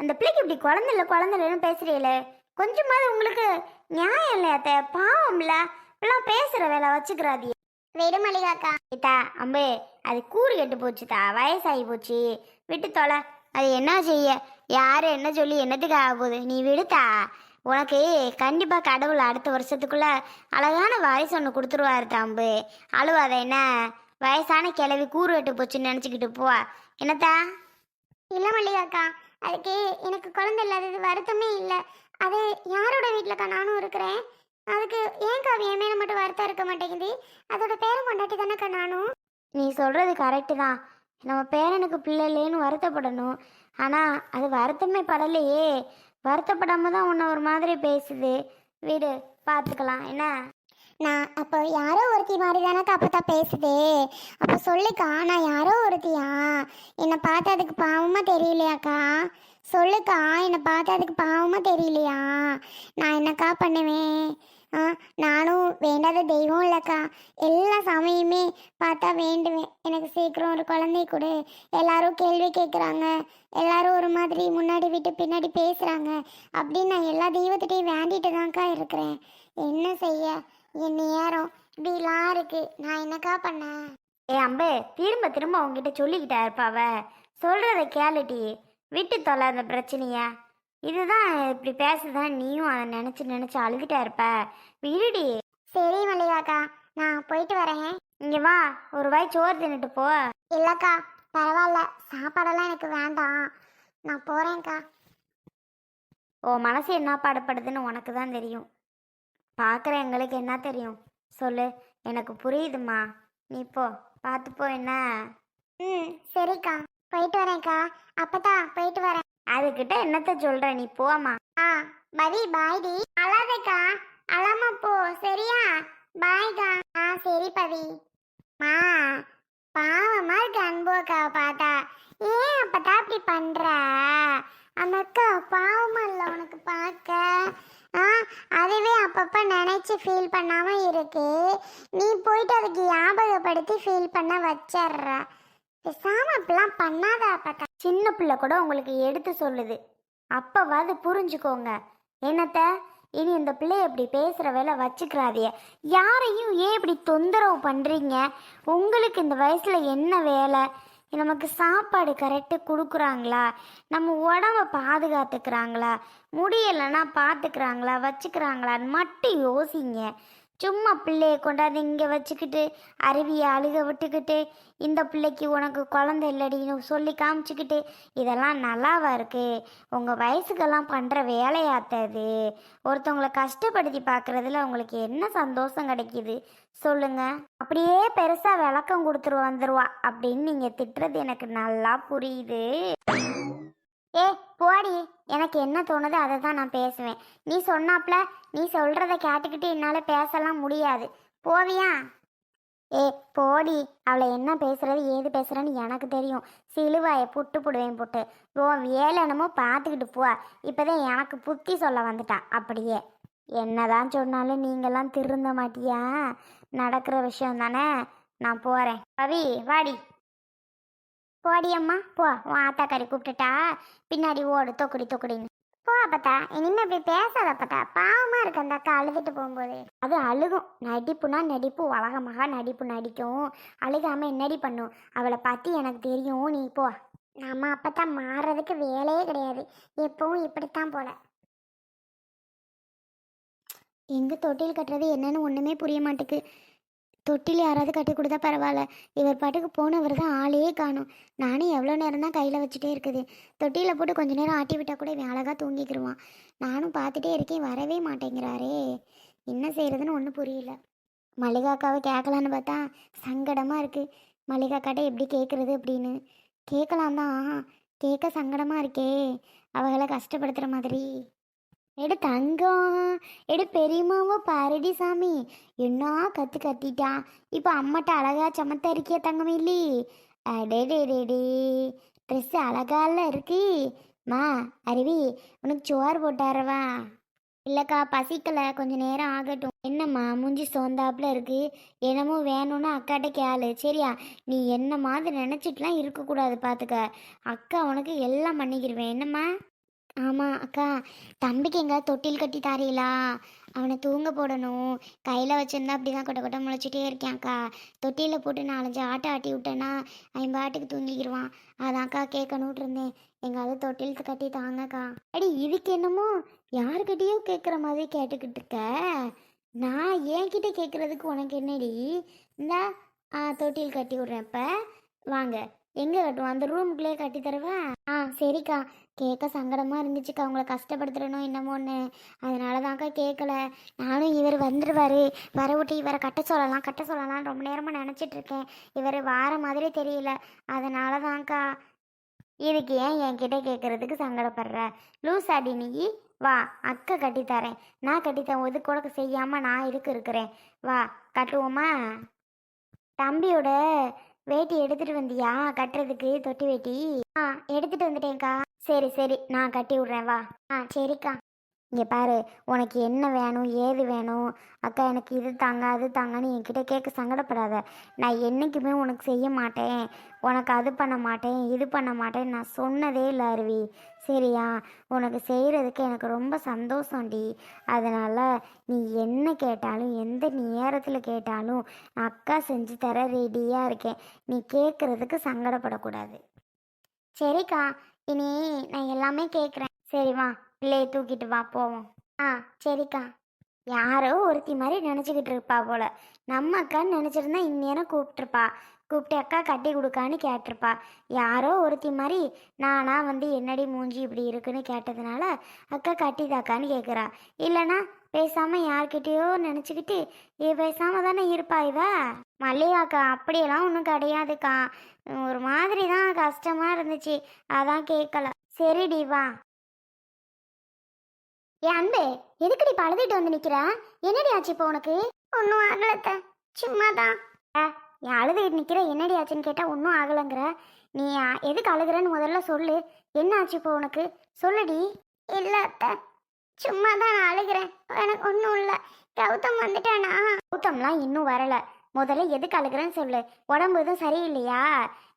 அந்த பிள்ளைக்கு இப்படி குழந்தை இல்லை குழந்தை இல்லைன்னு பேசுறீங்களே? கொஞ்சமாவது உங்களுக்கு நியாயம் இல்லையா அத்தை? பாவம்ல இப்பெல்லாம் பேசுற வேலை வச்சுக்கிறாதி விடு மல்லிகாக்கா. ஏத்தா அம்பே அது கூறு கெட்டு போச்சுதா? வயசாகி போச்சு. விட்டு தொலை. அது என்ன செய்ய? யாரு என்ன சொல்லி என்னத்துக்கு ஆக போகுது? நீ விடுத்தா? உனக்கு கண்டிப்பா கடவுள் அடுத்த வருஷத்துக்குள்ள அழகான வாரிசு ஒன்று கொடுத்துருவாரு தாம்பு அழுவாத என்ன? வயசான கிளவி கூறு கெட்டு போச்சுன்னு நினச்சிக்கிட்டு போ. என்னத்தா? இல்ல மல்லிகாக்கா. அதுக்கு எனக்கு குழந்தை இல்லாதது வருத்தமே இல்லை. அது யாரோட வீட்டிலக்கா நானும் இருக்கிறேன்? அதுக்கு ஏன்க்கா அது என் மேலே மட்டும் வருத்தம் இருக்க மாட்டேங்குது? அதோட பேரும் கொண்டாட்டி தானேக்கா நானும்? நீ சொல்கிறது கரெக்டு தான். நம்ம பேரனுக்கு பிள்ளை இல்லைன்னு வருத்தப்படணும். ஆனால் அது வருத்தமே படலையே. வருத்தப்படாமல் தான் உன்னை ஒரு மாதிரி பேசுது. வீடு பார்த்துக்கலாம் என்ன? நான் அப்போ யாரோ ஒருத்தி மாதிரி தானக்கா அப்போ தான் பேசுது. அப்போ சொல்லுக்கா நான் யாரோ ஒருத்தியா? என்னை பார்த்து அதுக்கு பாவமாக தெரியலையாக்கா? சொல்லுக்கா என்னை பார்த்து அதுக்கு தெரியலையா? நான் என்னக்கா பண்ணுவேன்? ஆ நானும் வேண்டாத தெய்வம் இல்லைக்கா. எல்லா சமயமே பார்த்தா வேண்டுவேன். எனக்கு சீக்கிரம் ஒரு குழந்தை கொடு. எல்லாரும் கேள்வி கேட்குறாங்க எல்லாரும் ஒரு மாதிரி முன்னாடி விட்டு பின்னாடி பேசுகிறாங்க அப்படின்னு நான் எல்லா தெய்வத்திட்டையும் வேண்டிட்டு தான்க்கா இருக்கிறேன். என்ன செய்ய? என் நேரம் இப்படிலாம் இருக்கு. நான் என்னக்கா பண்ணேன்? ஏ அம்பே திரும்ப திரும்ப உங்ககிட்ட சொல்லிக்கிட்டா இருப்பாவ? சொல்கிறத கேளுட்டி விட்டு தொலை அந்த பிரச்சனைய. இதுதான் இப்படி பேசுதான் நீயும் அதை நினச்சி நினச்சி அழுதுட்டா இருப்ப. விடுடி. சரி மல்லிகாக்கா. நான் போயிட்டு வரேன். இங்கே வா. ஒரு வாய் சோறு தின்னுட்டு போ. இல்லைக்கா பரவாயில்ல. சாப்பாடெல்லாம் எனக்கு வேண்டாம். நான் போகிறேன்க்கா ஓ மனசு என்ன பாடுபடுதுன்னு உனக்கு தான் தெரியும். பார்க்குற எங்களுக்கு என்ன தெரியும்? சொல்லு. எனக்கு புரியுதுமா நீ போ. பார்த்து போ என்ன? ம் சரிக்கா. போயிட்டு வரேன்க்கா. அப்பதா போயிட்டு வரேன். அதுக்கிட்ட என்னத்த சொல்ற? நீ போமா ஆ பவி பாய்டி அழாதக்கா. அழாம போ சரியா? பாய்க்கா ஆ சரி பவி. மா பாவமா இருக்கு அன்பு அக்காவை பார்த்தா. ஏன் அப்பதா அப்படி பண்ற அந்த அக்கா பாவமா இல்ல உனக்கு பார்க்க ஆ அதுவே அப்பப்ப ஃபீல் பண்ணாமல் இருக்கு. நீ போயிட்டு அதுக்கு ஞாபகப்படுத்தி ஃபீல் பண்ண வச்சிடுற. பேசாமல் அப்படிலாம் பண்ணாத அப்பதா சின்ன பிள்ளை கூட உங்களுக்கு எடுத்து சொல்லுது. அப்போவாது புரிஞ்சுக்கோங்க. என்னத்த? இனி இந்த பிள்ளை இப்படி பேசுகிற வேலை வச்சுக்கிறாதே. யாரையும் ஏன் இப்படி தொந்தரவு பண்ணுறீங்க உங்களுக்கு இந்த வயசில் என்ன வேலை? நமக்கு சாப்பாடு கரெக்டு கொடுக்குறாங்களா? நம்ம உடம்ப பாதுகாத்துக்கிறாங்களா? முடியலைன்னா பார்த்துக்கிறாங்களா வச்சுக்கிறாங்களான்னு மட்டும் யோசிங்க. சும்மா பிள்ளையை கொண்டாந்து இங்கே வச்சுக்கிட்டு அருவியை அழுக விட்டுக்கிட்டு இந்த பிள்ளைக்கு உனக்கு குழந்தை இல்லடின்னு சொல்லி காமிச்சிக்கிட்டு இதெல்லாம் நல்லாவா இருக்குது உங்கள் வயசுக்கெல்லாம் பண்ணுற வேலையாத்தது ஒருத்தவங்களை கஷ்டப்படுத்தி பார்க்குறதுல உங்களுக்கு என்ன சந்தோஷம் கிடைக்கிது? சொல்லுங்கள் அப்படியே பெருசாக விளக்கம் கொடுத்துரு வந்துடுவா அப்படின்னு நீங்கள் திட்டுறது எனக்கு நல்லா புரியுது. ஏ போடி. எனக்கு என்ன தோணுதோ அதை தான் நான் பேசுவேன். நீ சொன்னாப்ல நீ சொல்கிறத கேட்டுக்கிட்டு என்னால் பேசலாம் முடியாது. போவியா? ஏ போடி. அவளை என்ன பேசுறது ஏது பேசுறேன்னு எனக்கு தெரியும். சிலுவாயை புட்டு புடுவேன் புட்டு. ஓ வேலைனமோ பார்த்துக்கிட்டு போ. இப்போதான் எனக்கு புத்தி சொல்ல வந்துட்டான் அப்படியே. என்னதான் சொன்னாலும் நீங்கள்லாம் திருந்த மாட்டியா? நடக்கிற விஷயம் தானே? நான் போகிறேன் பவி வாடி. போடி அம்மா போ. உன் ஆத்தாக்காரி கூப்பிட்டுட்டா பின்னாடி ஓடு தொக்குடி தொக்குடின்னு. போ அப்பத்தா. இனிமே இப்படி பேசாத அப்பத்தா. பாவமா இருக்கு அந்த அக்கா அழுதுட்டு போகும்போது. அது அழுகும். நடிப்புனா நடிப்பு. உலகமாக நடிப்பு நடிக்கும். அழுகாம என்னடி பண்ணும்? அவளை பற்றி எனக்கு தெரியும். நீ போ. நம்ம அப்பத்தான் மாறுறதுக்கு வேலையே கிடையாது. எப்பவும் இப்படித்தான் போல. எங்கே தொட்டில் கட்டுறது என்னன்னு ஒன்றுமே புரிய மாட்டேக்கு தொட்டில் யாராவது கட்டி கொடுத்தா பரவாயில்ல. இவர் பாட்டுக்கு போனவர் தான் ஆளே காணும். நானும் எவ்வளோ நேரம் தான் கையில் வச்சுட்டே இருக்குது. தொட்டியில் போட்டு கொஞ்ச நேரம் ஆட்டி விட்டால் கூட இவன் அழகாக தூங்கிக்கிருவான். நானும் பார்த்துட்டே இருக்கேன் வரவே மாட்டேங்கிறாரே. என்ன செய்கிறதுன்னு ஒன்றும் புரியல. மல்லிகாக்காவை கேட்கலான்னு பார்த்தா சங்கடமாக இருக்குது மல்லிகாக்காட்ட எப்படி கேட்குறது அப்படின்னு. கேட்கலாம் தான் கேட்க சங்கடமாக இருக்கே. அவளை கஷ்டப்படுத்துகிற மாதிரி. எடு தங்கம் எடு பெரியம்மாவோ பாரடி சாமி. என்ன கத்து கத்திட்டான் இப்போ அம்மாட்ட அழகா சமத்தா இருக்கியா தங்கம் இல்லி. அடே ட்ரெஸ் அழகால இருக்கு. மா அருவி உனக்கு சோறு போட்டாரவா? இல்லைக்கா பசிக்கல. கொஞ்ச நேரம் ஆகட்டும். என்னம்மா மூஞ்சி சோந்தாப்புல இருக்கு. என்னமோ வேணும்னு அக்காட்ட கேளு. சரியா? நீ என்ன மாதிரி நினச்சிட்டுலாம் இருக்கக்கூடாது பார்த்துக்க அக்கா உனக்கு எல்லாம் பண்ணிக்கிடுவேன் என்னம்மா? ஆமாம் அக்கா. தம்பிக்கு எங்க தொட்டில் கட்டி தாரீங்களா அவனை தூங்க போடணும். கையில் வச்சுருந்தா அப்படி தான் கொட்ட கொட்ட முளைச்சிட்டே இருக்கேன்க்கா தொட்டியில் போட்டு நாலஞ்சு ஆட்டை ஆட்டி விட்டேன்னா அவன் பாட்டுக்கு தூங்கிக்கிடுவான் அதான்க்கா கேட்கணுட்டு இருந்தேன். எங்காவது தொட்டில் கட்டி தாங்கக்கா. அடி இதுக்கு என்னமோ யாருக்கிட்டேயோ கேட்குற மாதிரி கேட்டுக்கிட்டு இருக்க. நான் என்கிட்ட கேட்குறதுக்கு உனக்கு என்னடி? இந்தா ஆ தொட்டில் கட்டி விட்றேன் இப்போ. வாங்க. எங்கே கட்டுவோம்? அந்த ரூமுக்குள்ளேயே கட்டி தருவேன் ஆ சரிக்கா. கேட்க சங்கடமாக இருந்துச்சுக்கா. அவங்கள கஷ்டப்படுத்துறனோ என்னமோன்னு. அதனால தான்க்கா கேட்கல. நானும் இவர் வந்துடுவார் வர விட்டு இவரை கட்ட சொல்லலாம் கட்ட சொல்லலாம் ரொம்ப நேரமாக நினச்சிட்டு இருக்கேன் இவர் வார மாதிரி தெரியல. அதனால தான்க்கா இதுக்கு ஏன் என்கிட்ட கேட்குறதுக்கு சங்கடப்படுற? லூஸ் அடி நீ. வா அக்கா கட்டித்தரேன். நான் கட்டித்தரேன். இது கூட செய்யாமல் நான் இதுக்கு இருக்கிறேன். வா கட்டுவோமா? தம்பியோட வேட்டி எடுத்துகிட்டு வந்தியா? கட்டுறதுக்கு தொட்டி வேட்டி? ஆ எடுத்துட்டு வந்துட்டேன்க்கா. சரி சரி நான் கட்டி விட்றேன் வா. ஆ சரிக்கா. இங்கே பாரு உனக்கு என்ன வேணும் ஏது வேணும்? அக்கா எனக்கு இது தாங்க அது தாங்கன்னு என்கிட்ட கேட்க சங்கடப்படாத. நான் என்றைக்குமே உனக்கு செய்ய மாட்டேன். உனக்கு அது பண்ண மாட்டேன் இது பண்ண மாட்டேன் நான் சொன்னதே இல்லை அருவி. சரியா? உனக்கு செய்கிறதுக்கு எனக்கு ரொம்ப சந்தோஷம்டி. அதனால் நீ என்ன கேட்டாலும் எந்த நேரத்தில் கேட்டாலும் நான் அக்கா செஞ்சு தர ரெடியாக இருக்கேன். நீ கேட்குறதுக்கு சங்கடப்படக்கூடாது. சரிக்கா இனி நான் எல்லாமே கேட்குறேன் சரி வா. பிள்ளையை தூக்கிட்டு வா போவோம். ஆ சரிக்கா. யாரோ ஒருத்தி மாதிரி நினச்சிக்கிட்டு இருப்பா போல. நம்ம அக்கான்னு நினச்சிருந்தா இந்நேரம் கூப்பிட்டுருப்பா. கூப்பிட்டு அக்கா கட்டி கொடுக்கான்னு கேட்டிருப்பா. யாரோ ஒருத்தி மாதிரி நானா வந்து என்னடி மூஞ்சி இப்படி இருக்குன்னு கேட்டதுனால அக்கா கட்டிதாக்கான்னு கேட்குறா இல்லைனா பேசாமல் யார்கிட்டயோ நினச்சிக்கிட்டு இவ பேசாம தானே இருப்பா இவ? மல்லிகாக்கா அப்படியெல்லாம் ஒன்றும் கிடையாதுக்கா. ஒரு மாதிரி தான் கஷ்டமாக இருந்துச்சு. அதான் கேட்கல சரிடி வா. ஏன் அன்பு எதுக்குடி பழுதிட்டு வந்து நிக்கிற? என்னடி ஆச்சு இப்போ உனக்கு? ஒன்றும் ஆகலத்த. சும்மா தான் என் அழுதுகிட்டு நிற்கிற என்னடி ஆச்சுன்னு கேட்டால் ஒன்றும் ஆகலைங்கிற. நீ எதுக்கு அழுகிறன்னு முதல்ல சொல்லு. என்ன ஆச்சு இப்போ உனக்கு? சொல்லுடி. இல்லை அத்தை சும்மா தான் நான் அழுகிறேன். எனக்கு ஒன்றும் இல்லை. கௌதம் வந்துட்டானா? கௌதம்லாம் இன்னும் வரலை. முதல்ல எதுக்கு அழுகுறேன்னு சொல்லு. உடம்பு எதுவும் சரியில்லையா?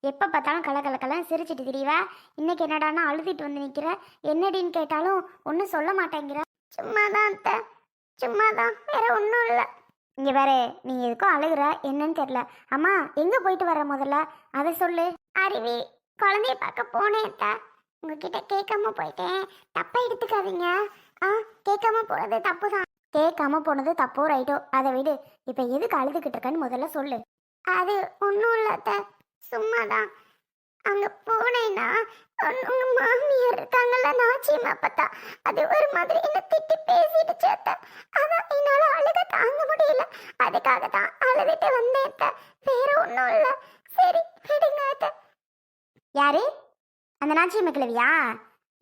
எப்போ பார்த்தாலும் கல கல சிரிச்சிட்டு திரிவ. இன்னைக்கு என்னடான்னா அழுதுட்டு வந்து நிற்கிற என்னடின்னு கேட்டாலும் ஒன்றும் சொல்ல மாட்டேங்கிற. சும்மா தான் அத்தை. சும்மா தான் வேற ஒன்றும் இல்லை. இங்கே வேற நீ எதுக்கும் அழுகுற? என்னன்னு தெரில அம்மா எங்கே போயிட்டு வர முதல்ல? அதை சொல்லு. அருவி குழந்தைய பார்க்க போனேன் அத்தை. உங்ககிட்ட கேட்காம போயிட்டேன். தப்பை எடுத்துக்காதீங்க. ஆ கேட்காம போனது தப்பு தான் கேட்காம போனது தப்போ ரைட்டோ? அதை விடு. இப்போ எதுக்கு அழுதுகிட்டு இருக்கன்னு முதல்ல சொல்லு. அது ஒன்றும் இல்லை சும்மா தான் உங்க மாமியார் இருக்காங்கல்ல நாச்சியம்மா பார்த்தா அது ஒரு மாதிரி என்ன திட்டி பேசிடுச்சு அத்தை அதான் என்னால் அழுக தாங்க முடியல. அதுக்காக தான் அழுதுட்டு வந்தேன் அத்தை. வேற ஒன்றும் இல்லை. சரி விடுங்க அத்தை. யாரு? அந்த நாச்சியம்மை கிழவியா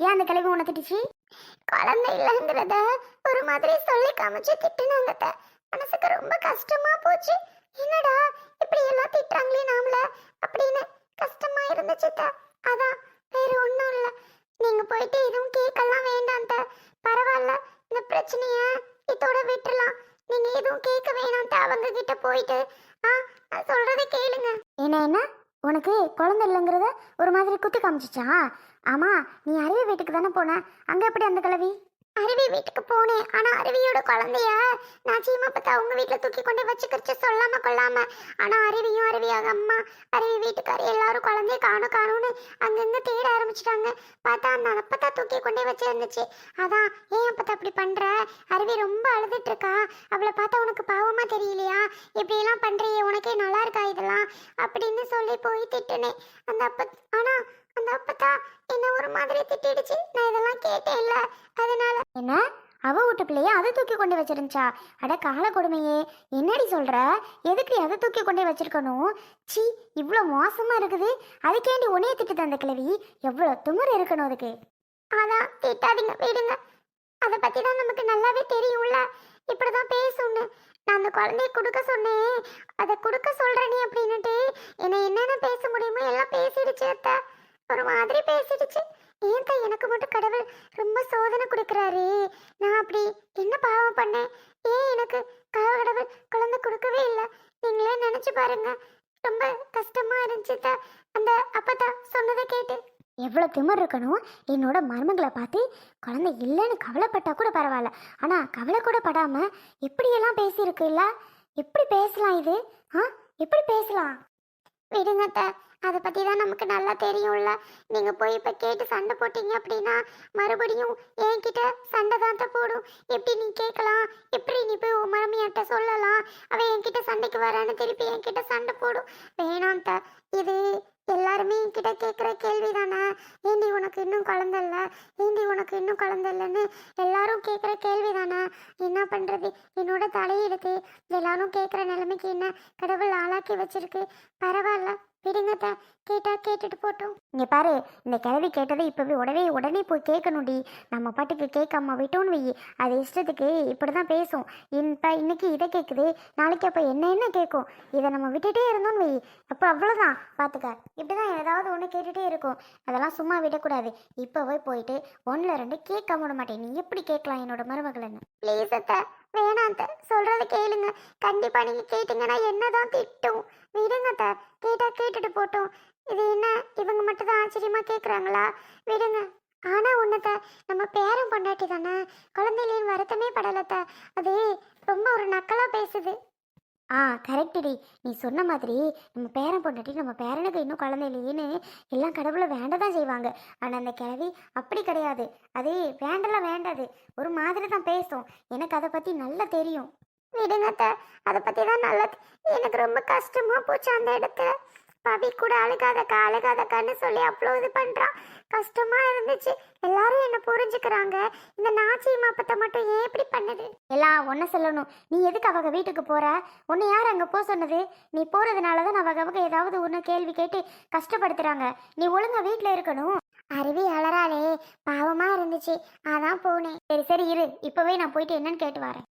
ஏன் அந்த கிழவி உன்னை திட்டுச்சு? குழந்தை இல்லைங்கிறத ஒரு மாதிரி சொல்லி காமிச்சு திட்டுனாங்க அத்தை. மனசுக்கு ரொம்ப கஷ்டமா போச்சு. என்னடா இப்படி எல்லாம் திட்டுறாங்களே நாமள? அப்படின்னு கஷ்டமா இருந்துச்சு. அதான் வேற ஒன்றும் இல்லை. நீங்க போயிட்டு எதுவும் கேட்கலாம் வேண்டாம் பரவாயில்ல இந்த பிரச்சனைய இதோட விட்டுலாம் நீங்க எதுவும் கேட்க வேணாம் அவங்க கிட்ட போயிட்டு. ஆ நான் சொல்றதை கேளுங்க. என்ன என்ன? உனக்கு குழந்தை இல்லைங்கிறத ஒரு மாதிரி குத்தி காமிச்சிச்சா? ஆமா நீ அருவி வீட்டுக்கு தானே போன? அங்க எப்படி அந்த கிழவி? அருவி வீட்டுக்கு போனேன். ஆனா அருவியோட குழந்தைய நான் சீமா பார்த்தா அவங்க வீட்டுல தூக்கி கொண்டு வச்சுக்கிச்சு சொல்லாம கொள்ளாம. ஆனா அருவியும் அருவியாக. அம்மா அருவி வீட்டுக்காரு எல்லாரும் குழந்தைய காணும் காணும்னு அங்கங்க தேட ஆரம்பிச்சிட்டாங்க. பார்த்தா அந்த அப்பத்தா தூக்கி கொண்டே வச்சிருந்துச்சு. அதான் ஏன் அப்பத்தா அப்படி பண்ற? அருவி ரொம்ப அழுதுட்டு இருக்கா அவளை பார்த்தா உனக்கு பாவமா தெரியலையா? இப்படி எல்லாம் பண்றியே உனக்கே நல்லா இருக்கா இதெல்லாம்? அப்படின்னு சொல்லி போய் திட்டுனேன். அந்த அப்ப ஆனா அந்த அப்பத்தா என்ன ஒரு மாதிரி திட்டிடுச்சு? நான் இதெல்லாம் கேட்டேன் இல்ல அதனால என்ன? அவ வீட்டு பிள்ளைய அதை தூக்கி கொண்டு வச்சிருந்துச்சா? அட கால கொடுமையே. என்னடி சொல்ற? எதுக்கு அதை தூக்கி கொண்டு வச்சிருக்கணும்? சி இவ்வளோ மோசமா இருக்குது. அதுக்கேண்டி உனைய திட்டு தந்த கிழவி. எவ்வளோ துமுறு இருக்கணும் அதுக்கு. அதான் திட்டாதீங்க விடுங்க. அதை பத்தி தான் நமக்கு நல்லாவே தெரியும்ல. இப்படிதான் பேசணும்னு நான் அந்த குழந்தைய கொடுக்க சொன்னேன். அதை கொடுக்க சொல்றேனே அப்படின்னுட்டு. என்னை என்னென்ன பேச முடியுமோ எல்லாம் பேசிடுச்சு அத்தை. ஒரு மாதிரி பேசிடுச்சு. ஏன் தான் எனக்கு மட்டும் கடவுள் ரொம்ப சோதனை கொடுக்குறாரு? நான் அப்படி என்ன பாவம் பண்ணேன்? ஏன் எனக்கு கடவுள் குழந்தை கொடுக்கவே இல்லை? நீங்களே நினைச்சு பாருங்க. ரொம்ப கஷ்டமா இருந்துச்சு அந்த அப்பத்தா சொன்னதை கேட்டு. எவ்வளோ எவ்வளோ திமிர் இருக்கணும்? என்னோட மருமகளை பார்த்து குழந்தை இல்லைன்னு கவலைப்பட்டா கூட பரவாயில்ல. ஆனால் கவலை கூட படாமல் எப்படியெல்லாம் பேசியிருக்குல்ல? எப்படி பேசலாம் இது? ஆ? எப்படி பேசலாம்? விடுங்கத்தை. அதை பற்றி தான் நமக்கு நல்லா தெரியும்ல. நீங்கள் போய் இப்போ கேட்டு சண்டை போட்டீங்க அப்படின்னா மறுபடியும் என்கிட்ட சண்டை தான் போடும். எப்படி நீ கேட்கலாம்? எப்படி நீ போய் உன் மாமியார்ட்ட சொல்லலாம்? அவன் என்கிட்ட சண்டைக்கு வரான்னு திருப்பி என்கிட்ட சண்டை போடும். வேணாம் இது எல்லாருமே என்கிட்ட கேட்குற கேள்வி தானே ஏண்டி உனக்கு இன்னும் குழந்த இல்லை? ஏண்டி உனக்கு இன்னும் குழந்த இல்லைன்னு எல்லாரும் கேட்குற கேள்வி தானே என்ன பண்ணுறது என்னோட தலையெடுத்து எல்லாரும் கேட்குற நிலைமைக்கு என்ன கடவுள் ஆளாக்கி வச்சிருக்கு. பரவாயில்ல. விடுங்கத்தா. கேட்டால் கேட்டா கேட்டுட்டு போட்டோம். இங்கே பாரு இந்த கிழவி கேட்டதை இப்போவே உடனே உடனே போய் கேட்கணும்டி நம்ம பாட்டுக்கு கேட்காம விட்டோன்னு வை அது இஷ்டத்துக்கு இப்படி தான் பேசும் இப்போ இன்னைக்கு இதை கேட்குது நாளைக்கு அப்போ என்ன என்ன கேட்கும் இதை நம்ம விட்டுட்டே இருந்தோம்னு வை அப்போ அவ்வளோதான் பார்த்துக்க இப்படி தான் ஏதாவது ஒன்று கேட்டுகிட்டே இருக்கும். அதெல்லாம் சும்மா விடக்கூடாது. இப்போவே போயிட்டு ஒன்றில் ரெண்டு கேட்க விட மாட்டேன். நீ எப்படி கேட்கலாம் என்னோட மருமகளன்னு? ப்ளீஸ் அத்தை. வேணாத்த சொல்றத கேளுங்க. கண்டிப்பாக நீங்கள் கேட்டிங்கன்னா என்னதான் திட்டும். விடுங்க அத்தை. கேட்டா கேட்டுட்டு போட்டோம். இது என்ன? இவங்க மட்டும் தான் ஆச்சரியமாக கேட்குறாங்களா விடுங்க ஆனால் உன்னத நம்ம பேரன் பொண்டாட்டி தானே. குழந்தையிலேயும் வருத்தமே படலத்த அது ரொம்ப ஒரு நக்கலாக பேசுது. ஆ கரெக்டுடி நீ சொன்ன மாதிரி நம்ம பேரன் பொண்டாட்டி நம்ம பேரனுக்கு இன்னும் குழந்தை இல்லையேன்னு எல்லாம் கடவுளை வேண்ட தான் செய்வாங்க. ஆனால் அந்த கிழவி அப்படி கிடையாது. அது வேண்டலாம் வேண்டாது. ஒரு மாதிரி தான் பேசும். எனக்கு அதை பற்றி நல்லா தெரியும். விடுங்கத்த அதை பற்றி தான் நல்லது எனக்கு ரொம்ப கஷ்டமாக போச்சு அந்த இடத்துல. பவி கூட அழுகாதக்கா அழுகாதக்கான்னு சொல்லி அவ்வளோ இது பண்ணுறான் கஷ்டமாக இருந்துச்சு. எல்லாரும் என்னை புரிஞ்சுக்கிறாங்க? இந்த நாச்சி மாப்பத்தை மட்டும் ஏன் இப்படி பண்ணுது? எல்லாம் ஒன்றை சொல்லணும். நீ எதுக்கு அவங்க வீட்டுக்கு போகிற உன்னை யார் அங்கே போக சொன்னது? நீ போகிறதுனால தான் அவங்க அவங்க ஏதாவது ஒன்று கேள்வி கேட்டு கஷ்டப்படுத்துகிறாங்க நீ ஒழுங்காக வீட்டில் இருக்கணும். அருவி அலறாளே. பாவமாக இருந்துச்சு. அதான் போனேன். சரி சரி இரு. இப்போவே நான் போயிட்டு என்னன்னு கேட்டு வரேன்.